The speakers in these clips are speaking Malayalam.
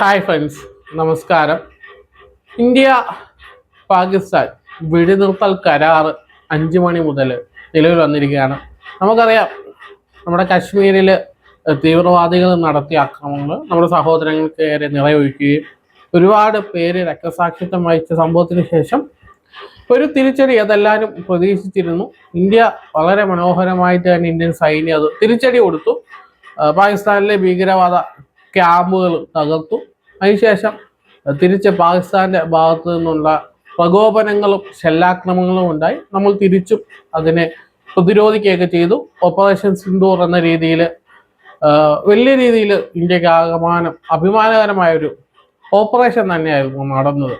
ഹായ് ഫ്രണ്ട്സ് നമസ്കാരം. ഇന്ത്യ പാകിസ്ഥാൻ വെടിനിർത്തൽ കരാർ അഞ്ച് മണി മുതൽ നിലവിൽ വന്നിരിക്കുകയാണ്. നമുക്കറിയാം നമ്മുടെ കാശ്മീരിൽ തീവ്രവാദികൾ നടത്തിയ ആക്രമണങ്ങൾ നമ്മുടെ സഹോദരങ്ങൾക്ക് ഏറെ നിറയൊഴിക്കുകയും ഒരുപാട് പേര് രക്തസാക്ഷിത്വം വഹിച്ച സംഭവത്തിന് ശേഷം ഒരു തിരിച്ചടി അതെല്ലാവരും പ്രതീക്ഷിച്ചിരുന്നു. ഇന്ത്യ വളരെ മനോഹരമായിട്ട് തന്നെ ഇന്ത്യൻ സൈന്യം അത് തിരിച്ചടി കൊടുത്തു. പാകിസ്ഥാനിലെ ഭീകരവാദ ക്യാമ്പുകൾ തകർത്തു. അതിനുശേഷം തിരിച്ച് പാകിസ്ഥാന്റെ ഭാഗത്തു നിന്നുള്ള പ്രകോപനങ്ങളും ഷെല്ലാക്രമങ്ങളും ഉണ്ടായി. നമ്മൾ തിരിച്ചും അതിനെ പ്രതിരോധിക്കുകയൊക്കെ ചെയ്തു. ഓപ്പറേഷൻ സിന്ദൂർ എന്ന രീതിയിൽ വലിയ രീതിയിൽ ഇന്ത്യയ്ക്ക് ആകമാനം അഭിമാനകരമായ ഒരു ഓപ്പറേഷൻ തന്നെയായിരുന്നു നടന്നത്.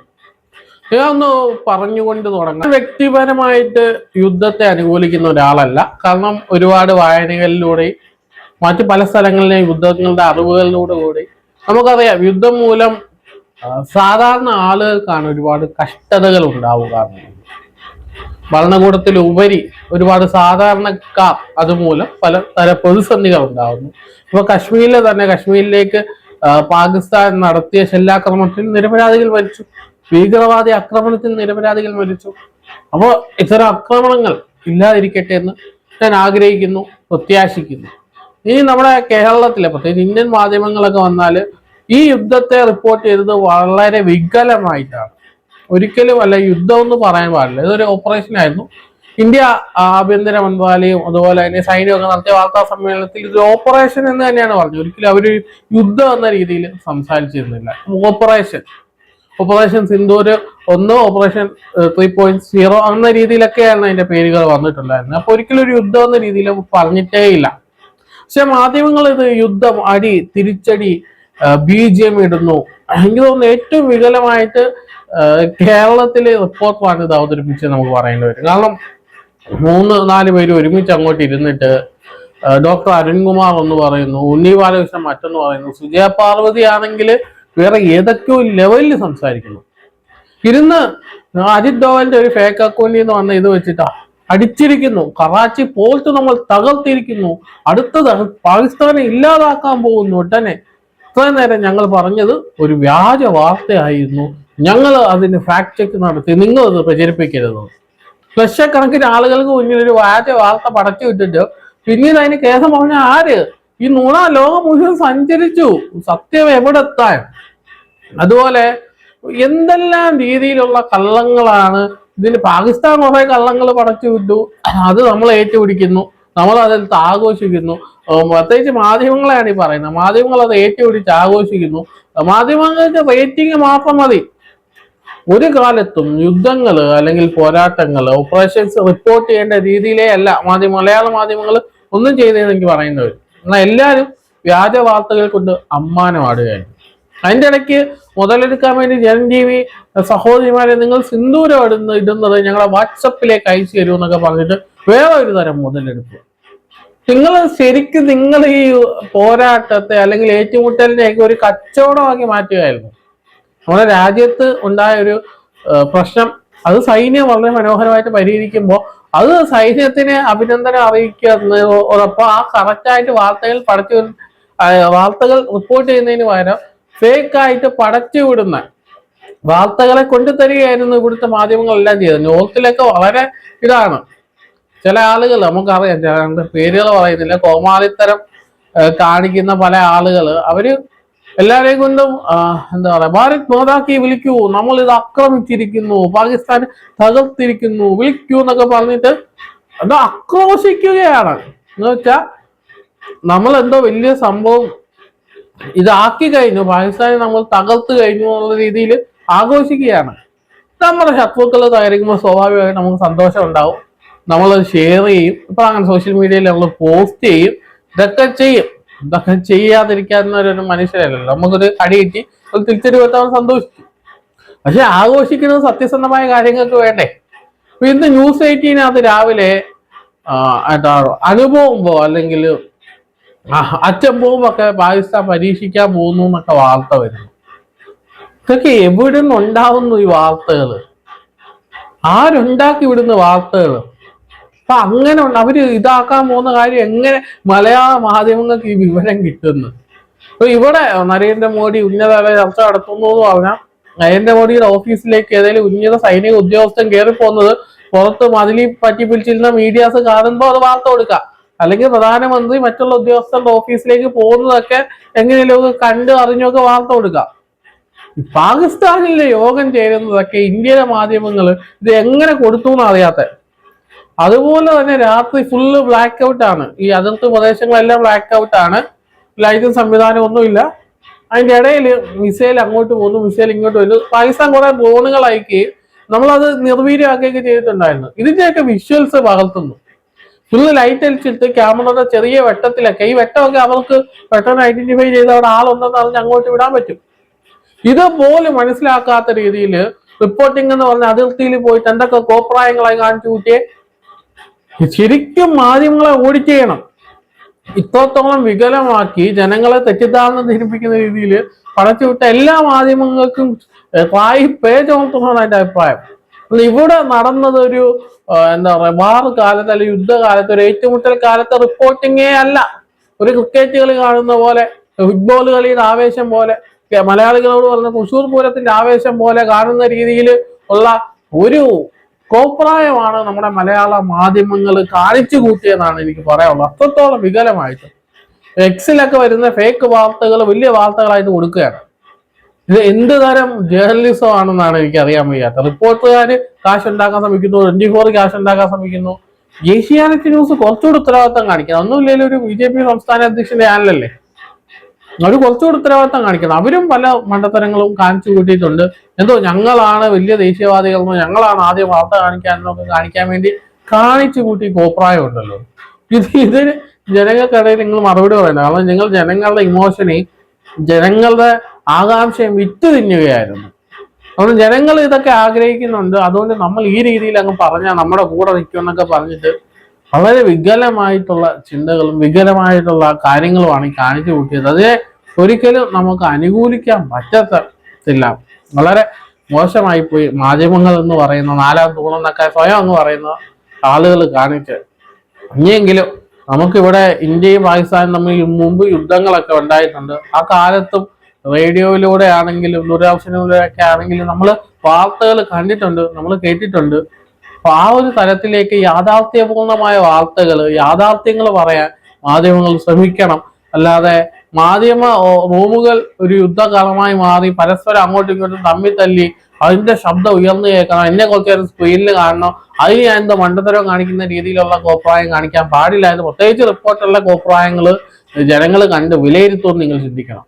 ഞാനൊന്ന് പറഞ്ഞുകൊണ്ട് തുടങ്ങാം. വ്യക്തിപരമായിട്ട് യുദ്ധത്തെ അനുകൂലിക്കുന്ന ഒരാളല്ല. കാരണം ഒരുപാട് വായനകളിലൂടെയും മറ്റു പല സ്ഥലങ്ങളിലെയും യുദ്ധങ്ങളുടെ അറിവുകളിലൂടെ കൂടി നമുക്കറിയാം യുദ്ധം മൂലം സാധാരണ ആളുകൾക്കാണ് ഒരുപാട് കഷ്ടതകൾ ഉണ്ടാവുക ഭരണകൂടത്തിൽ ഉപരി ഒരുപാട് സാധാരണക്കാർ അതുമൂലം പല തര പ്രതിസന്ധികൾ ഉണ്ടാകുന്നു ഇപ്പൊ കശ്മീരിലെ തന്നെ കശ്മീരിലേക്ക് പാകിസ്ഥാൻ നടത്തിയ ഷെല്ലാക്രമണത്തിൽ നിരപരാധികൾ മരിച്ചു. ഭീകരവാദി ആക്രമണത്തിൽ നിരപരാധികൾ മരിച്ചു. അപ്പോൾ ഇത്തരം ആക്രമണങ്ങൾ ഇല്ലാതിരിക്കട്ടെ എന്ന് ഞാൻ ആഗ്രഹിക്കുന്നു പ്രത്യാശിക്കുന്നു. ഇനി നമ്മുടെ കേരളത്തിലെ പ്രത്യേകിച്ച് ഇന്ത്യൻ മാധ്യമങ്ങളൊക്കെ വന്നാൽ ഈ യുദ്ധത്തെ റിപ്പോർട്ട് ചെയ്തത് വളരെ വികലമായിട്ടാണ്. ഒരിക്കലും അല്ല യുദ്ധം എന്ന് പറയാൻ പാടില്ല. ഇതൊരു ഓപ്പറേഷൻ ആയിരുന്നു. ഇന്ത്യ ആഭ്യന്തര മന്ത്രാലയം അതുപോലെ തന്നെ സൈന്യമൊക്കെ നടത്തിയ വാർത്താ സമ്മേളനത്തിൽ ഇത് ഓപ്പറേഷൻ എന്ന് തന്നെയാണ് പറഞ്ഞത്. ഒരിക്കലും അവർ യുദ്ധം എന്ന രീതിയിൽ സംസാരിച്ചിരുന്നില്ല. ഓപ്പറേഷൻ ഓപ്പറേഷൻ സിന്ദൂര് ഒന്ന് ഓപ്പറേഷൻ ത്രീ പോയിന്റ് സീറോ എന്ന രീതിയിലൊക്കെയാണ് അതിന്റെ പേരുകൾ വന്നിട്ടുണ്ടായിരുന്നത്. അപ്പൊ ഒരിക്കലും ഒരു യുദ്ധം എന്ന രീതിയിൽ പറഞ്ഞിട്ടേ ഇല്ല പക്ഷെ മാധ്യമങ്ങൾ ഇത് യുദ്ധം അടി തിരിച്ചടി ബി ജി എം ഇടുന്നു. എനിക്ക് തോന്നുന്നു ഏറ്റവും വികലമായിട്ട് കേരളത്തിലെ റിപ്പോർട്ടറാണ് ഇത് അവതരിപ്പിച്ച് നമുക്ക് പറയേണ്ടി വരും. കാരണം മൂന്ന് നാല് പേര് ഒരുമിച്ച് അങ്ങോട്ട് ഇരുന്നിട്ട് ഡോക്ടർ അരുൺകുമാർ ഒന്ന് പറയുന്നു ഉണ്ണി ബാലകൃഷ്ണൻ മറ്റൊന്ന് പറയുന്നു സുജയ പാർവതി ആണെങ്കിൽ വേറെ ഏതൊക്കെയോ ലെവലിൽ സംസാരിക്കുന്നു. ഇരുന്ന് അജിത് ഡോവലിന്റെ ഒരു ഫേക്ക് അക്കൗണ്ടിൽ നിന്ന് വന്ന ഇത് വെച്ചിട്ടാ. അടിച്ചിരിക്കുന്നു. കറാച്ചി പോർട്ട് നമ്മൾ തകർത്തിരിക്കുന്നു. അടുത്തത് പാകിസ്ഥാനെ ഇല്ലാതാക്കാൻ പോകുന്നു ഉടനെ. ഇത്രയും നേരം ഞങ്ങൾ പറഞ്ഞത് ഒരു വ്യാജ വാർത്തയായിരുന്നു. ഞങ്ങൾ അതിന് ഫാക്ട് ചെക്ക് നടത്തി. നിങ്ങൾ അത് പ്രചരിപ്പിക്കരുത്. ലക്ഷക്കണക്കിന് ആളുകൾക്ക് മുന്നിൽ ഒരു വ്യാജ വാർത്ത പടച്ചു വിട്ടിട്ട് പിന്നീട് അതിന് കേസം പറഞ്ഞ ആര്? ഈ നുണ ലോകം മുഴുവൻ സഞ്ചരിച്ചു. സത്യം എവിടെ എത്താൻ അതുപോലെ എന്തെല്ലാം രീതിയിലുള്ള കള്ളങ്ങളാണ് ഇതിന് പാകിസ്ഥാൻ കുറെ കള്ളങ്ങൾ പടച്ചു വിട്ടു. അത് നമ്മൾ ഏറ്റുപിടിക്കുന്നു. നമ്മൾ അതിൽ ആഘോഷിക്കുന്നു പ്രത്യേകിച്ച് മാധ്യമങ്ങളെയാണ് ഈ പറയുന്നത്. മാധ്യമങ്ങൾ അത് ഏറ്റുപിടിച്ച് ആഘോഷിക്കുന്നു. മാധ്യമങ്ങൾക്ക് റേറ്റിംഗ് മാത്രം മതി. ഒരു കാലത്തും യുദ്ധങ്ങൾ അല്ലെങ്കിൽ പോരാട്ടങ്ങൾ ഓപ്പറേഷൻസ് റിപ്പോർട്ട് ചെയ്യേണ്ട രീതിയിലേ അല്ല മാധ്യമ മലയാള മാധ്യമങ്ങൾ ഒന്നും ചെയ്തതെന്ന് എനിക്ക് പറയുന്നവർ എന്നാൽ എല്ലാവരും വ്യാജ വാർത്തകൾ കൊണ്ട് അമ്മാനമാടുകയായിരുന്നു അതിന്റെ ഇടയ്ക്ക് മുതലെടുക്കാൻ വേണ്ടി ജനം സഹോദരിമാരെ നിങ്ങൾ സിന്ദൂരം ഇടുന്ന ഇടുന്നത് ഞങ്ങളെ വാട്സപ്പിലേക്ക് അയച്ചു തരൂ എന്നൊക്കെ പറഞ്ഞിട്ട് വേറെ ഒരു തരം മുതലെടുപ്പ് നിങ്ങൾ ശരിക്കും നിങ്ങൾ ഈ പോരാട്ടത്തെ അല്ലെങ്കിൽ ഏറ്റുമുട്ടലിനെയൊക്കെ ഒരു കച്ചവടമാക്കി മാറ്റുകയായിരുന്നു. നമ്മുടെ രാജ്യത്ത് ഉണ്ടായ ഒരു പ്രശ്നം അത് സൈന്യം വളരെ മനോഹരമായിട്ട് പരിഹരിക്കുമ്പോൾ അത് സൈന്യത്തിനെ അഭിനന്ദനം അറിയിക്കുന്നതോടൊപ്പം ആ കറക്റ്റായിട്ട് വാർത്തകൾ പടച്ചു വാർത്തകൾ റിപ്പോർട്ട് ചെയ്യുന്നതിന് പകരം ഫേക്കായിട്ട് പടച്ചു വിടുന്ന വാർത്തകളെ കൊണ്ടുതരികയായിരുന്നു ഇവിടുത്തെ മാധ്യമങ്ങളെല്ലാം ചെയ്തത്. നോർത്തിലൊക്കെ വളരെ ഇതാണ്. ചില ആളുകൾ നമുക്കറിയാം ചില പേരുകൾ പറയുന്നില്ല. കോമാളിത്തരം കാണിക്കുന്ന പല ആളുകൾ. അവർ എല്ലാവരെയും കൊണ്ടും എന്താ പറയാ ഭാരത് മാതാക്കി വിളിക്കൂ. നമ്മൾ ഇത് ആക്രമിച്ചിരിക്കുന്നു. പാകിസ്ഥാൻ തകർത്തിരിക്കുന്നു. വിളിക്കൂ എന്നൊക്കെ പറഞ്ഞിട്ട് അത് ആക്രോശിക്കുകയാണ്. എന്ന് വെച്ചാ നമ്മൾ എന്തോ വലിയ സംഭവം ഇതാക്കി കഴിഞ്ഞു. പാകിസ്ഥാനെ നമ്മൾ തകർത്ത് കഴിഞ്ഞു എന്നുള്ള രീതിയിൽ ആഘോഷിക്കുകയാണ്. നമ്മുടെ ശത്രുക്കൾ തകരിക്കുമ്പോൾ സ്വാഭാവികമായും നമുക്ക് സന്തോഷം ഉണ്ടാവും. നമ്മൾ ഷെയർ ചെയ്യും. ഇപ്പൊ അങ്ങനെ സോഷ്യൽ മീഡിയയിൽ നമ്മൾ പോസ്റ്റ് ചെയ്യും. ഇതൊക്കെ ചെയ്യും. ഇതൊക്കെ ചെയ്യാതിരിക്കാവുന്ന ഒരു മനുഷ്യരല്ലല്ലോ. നമുക്കൊരു കടി കിട്ടി അത് തിരിച്ചടി വരുത്താൻ സന്തോഷിക്കും. പക്ഷെ ആഘോഷിക്കുന്നത് സത്യസന്ധമായ കാര്യങ്ങൾക്ക് വേണ്ടേ? ഇന്ന് ന്യൂസ് എയ്റ്റീനകത്ത് രാവിലെ അനുഭവമ്പോ അല്ലെങ്കിൽ അച്ഛൻ പോകുമ്പൊക്കെ പാകിസ്ഥാൻ പരീക്ഷിക്കാൻ പോകുന്നു എന്നൊക്കെ വാർത്ത വരുന്നു. ഇതൊക്കെ എവിടെ നിന്ന് ഉണ്ടാവുന്നു ഈ വാർത്തകൾ ആരുണ്ടാക്കി വിടുന്ന വാർത്തകൾ അപ്പൊ അങ്ങനെ അവർ ഇതാക്കാൻ പോകുന്ന കാര്യം എങ്ങനെ മലയാള മാധ്യമങ്ങൾക്ക് ഈ വിവരം കിട്ടുന്നു? അപ്പൊ ഇവിടെ നരേന്ദ്രമോദി ഉന്നതതല ചർച്ച നടത്തുന്നു എന്ന് പറഞ്ഞാൽ നരേന്ദ്രമോദിയുടെ ഓഫീസിലേക്ക് ഏതെങ്കിലും ഉന്നത സൈനിക ഉദ്യോഗസ്ഥൻ കയറി പോകുന്നത് പുറത്ത് മതിലി പറ്റി പിടിച്ചിരുന്ന മീഡിയാസ് കാണുമ്പോൾ അത് വാർത്ത കൊടുക്കാം. അല്ലെങ്കിൽ പ്രധാനമന്ത്രി മറ്റുള്ള ഉദ്യോഗസ്ഥരുടെ ഓഫീസിലേക്ക് പോകുന്നതൊക്കെ എങ്ങനെയൊക്കെ കണ്ടു അറിഞ്ഞൊക്കെ വാർത്ത കൊടുക്കാം. പാകിസ്ഥാനിലെ യോഗം ചേരുന്നതൊക്കെ ഇന്ത്യയിലെ മാധ്യമങ്ങൾ ഇത് എങ്ങനെ കൊടുത്തു എന്ന് അറിയാത്ത. അതുപോലെ തന്നെ രാത്രി ഫുള്ള് ബ്ലാക്ക് ഔട്ട് ആണ്. ഈ അതിർത്തി പ്രദേശങ്ങളെല്ലാം ബ്ലാക്ക് ഔട്ട് ആണ്. ലൈറ്റും സംവിധാനം ഒന്നുമില്ല അതിന്റെ ഇടയിൽ മിസൈൽ അങ്ങോട്ട് പോകുന്നു മിസൈൽ ഇങ്ങോട്ട് വരുന്നു. പാകിസ്ഥാൻ കുറെ ഡ്രോണുകൾ അയക്കുകയും നമ്മളത് നിർവീര്യമാക്കുകയൊക്കെ ചെയ്തിട്ടുണ്ടായിരുന്നു. ഇതിന്റെയൊക്കെ വിഷ്വൽസ് പകർത്തുന്നു. ഫുള്ള് ലൈറ്റ് അടിച്ചിട്ട് ക്യാമറയുടെ ചെറിയ വെട്ടത്തിലൊക്കെ ഈ വെട്ടമൊക്കെ അവർക്ക് പെട്ടെന്ന് ഐഡന്റിഫൈ ചെയ്ത് അവിടെ ആളുണ്ടെന്ന് അറിഞ്ഞ് അങ്ങോട്ട് വിടാൻ പറ്റും. ഇതുപോലും മനസ്സിലാക്കാത്ത രീതിയിൽ റിപ്പോർട്ടിംഗ് എന്ന് പറഞ്ഞ അതിർത്തിയിൽ പോയിട്ട് എന്തൊക്കെ കോപ്രായങ്ങളായി കാണിച്ചു കൂട്ടിയേ? ശരിക്കും മാധ്യമങ്ങളെ ഓഡിറ്റ് ചെയ്യണം ഇത്രത്തോളം വികലമാക്കി ജനങ്ങളെ തെറ്റിദ്ധാരണ ധരിപ്പിക്കുന്ന രീതിയിൽ പടച്ചുവിട്ട എല്ലാ മാധ്യമങ്ങൾക്കും വായി പേ ചോർത്തുമാണ് എന്റെ അഭിപ്രായം ഇവിടെ നടന്നത് ഒരു ആ, എന്താ പറയുക വാർ കാലത്ത് അല്ലെങ്കിൽ യുദ്ധകാലത്ത് ഒരു ഏറ്റുമുട്ടൽ കാലത്തെ റിപ്പോർട്ടിങ്ങേ അല്ല. ഒരു ക്രിക്കറ്റ് കളി കാണുന്ന പോലെ ഫുട്ബോൾ കളിയുടെ ആവേശം പോലെ മലയാളികളോട് പറഞ്ഞ തൃശൂർ പൂരത്തിന്റെ ആവേശം പോലെ കാണുന്ന രീതിയിൽ ഉള്ള ഒരു കോപ്രായമാണ് നമ്മുടെ മലയാള മാധ്യമങ്ങൾ കാണിച്ചു കൂട്ടിയെന്നാണ് എനിക്ക് പറയാനുള്ളത്. അത്രത്തോളം വികലമായിട്ട്. എക്സിലൊക്കെ വരുന്ന ഫേക്ക് വാർത്തകൾ വലിയ വാർത്തകളായിട്ട് കൊടുക്കുകയാണ്. ഇത് എന്ത് തരം ജേർണലിസം ആണെന്നാണ് എനിക്ക് അറിയാൻ വയ്യാത്ത. റിപ്പോർട്ടുകാർ കാശ് ഉണ്ടാക്കാൻ ശ്രമിക്കുന്നു ട്വന്റി ഫോർ കാശ് ഉണ്ടാക്കാൻ ശ്രമിക്കുന്നു. ഏഷ്യാനെറ്റ് ന്യൂസ് കുറച്ചുകൂടി ഉത്തരവാദിത്തം കാണിക്കണം ഒന്നുമില്ലെങ്കിലും ഒരു ബി ജെ പി സംസ്ഥാന അധ്യക്ഷന്റെ ചാനലല്ലേ അവർ കുറച്ചുകൂടി ഉത്തരവാദിത്തം കാണിക്കണം അവരും പല മണ്ടത്തരങ്ങളും കാണിച്ചു കൂട്ടിയിട്ടുണ്ട്. എന്തോ ഞങ്ങളാണ് വലിയ ദേശീയവാദികളെന്നോ ഞങ്ങളാണ് ആദ്യം വാർത്ത കാണിക്കാനെന്നൊക്കെ കാണിക്കാൻ വേണ്ടി കാണിച്ചു കൂട്ടി കോപ്രായം ഉണ്ടല്ലോ. ഇത് ഇതിന് ജനങ്ങൾക്കിടയിൽ നിങ്ങൾ മറുപടി പറയണ്ട. കാരണം നിങ്ങൾ ജനങ്ങളുടെ ഇമോഷനെ ജനങ്ങളുടെ ആകാംക്ഷയും വിറ്റ് തിന്നുകയായിരുന്നു. അതുകൊണ്ട് ജനങ്ങൾ ഇതൊക്കെ ആഗ്രഹിക്കുന്നുണ്ട്. അതുകൊണ്ട് നമ്മൾ ഈ രീതിയിൽ അങ്ങ് പറഞ്ഞാൽ നമ്മുടെ കൂടെ നിൽക്കുമെന്നൊക്കെ പറഞ്ഞിട്ട് വളരെ വികലമായിട്ടുള്ള ചിന്തകളും വികലമായിട്ടുള്ള കാര്യങ്ങളുമാണ് കാണിച്ചു കൂട്ടിയത്. അതിനെ ഒരിക്കലും നമുക്ക് അനുകൂലിക്കാൻ പറ്റത്തില്ല. വളരെ മോശമായി പോയി മാധ്യമങ്ങൾ എന്ന് പറയുന്ന നാലാം തൂണെന്നൊക്കെ സ്വയം എന്ന് പറയുന്ന ആളുകൾ കാണിച്ച്. ഇനിയെങ്കിലും നമുക്കിവിടെ ഇന്ത്യയും പാകിസ്ഥാനും തമ്മിൽ മുമ്പ് യുദ്ധങ്ങളൊക്കെ ഉണ്ടായിട്ടുണ്ട്. ആ കാലത്തും റേഡിയോയിലൂടെ ആണെങ്കിലും ദൂരദർശനിലൂടെയൊക്കെ ആണെങ്കിലും നമ്മൾ വാർത്തകൾ കണ്ടിട്ടുണ്ട് നമ്മൾ കേട്ടിട്ടുണ്ട്. അപ്പൊ ആ ഒരു തലത്തിലേക്ക് യാഥാർത്ഥ്യപൂർണമായ വാർത്തകൾ യാഥാർത്ഥ്യങ്ങൾ പറയാൻ മാധ്യമങ്ങൾ ശ്രമിക്കണം. അല്ലാതെ മാധ്യമ റൂമുകൾ ഒരു യുദ്ധകാലമായി മാറി പരസ്പരം അങ്ങോട്ടും ഇങ്ങോട്ടും തമ്മിൽ തല്ലി അതിന്റെ ശബ്ദം ഉയർന്നു കേൾക്കണം എന്നെ കുറച്ച് നേരം സ്ക്രീനിൽ കാണണം അതിൽ ഞാൻ എന്തോ മണ്ടത്തരം കാണിക്കുന്ന രീതിയിലുള്ള കോപ്രായം കാണിക്കാൻ പാടില്ല എന്ന് പ്രത്യേകിച്ച് റിപ്പോർട്ടുള്ള കോപ്രായങ്ങൾ ജനങ്ങൾ കണ്ട് വിലയിരുത്തുമെന്ന് നിങ്ങൾ ചിന്തിക്കണം.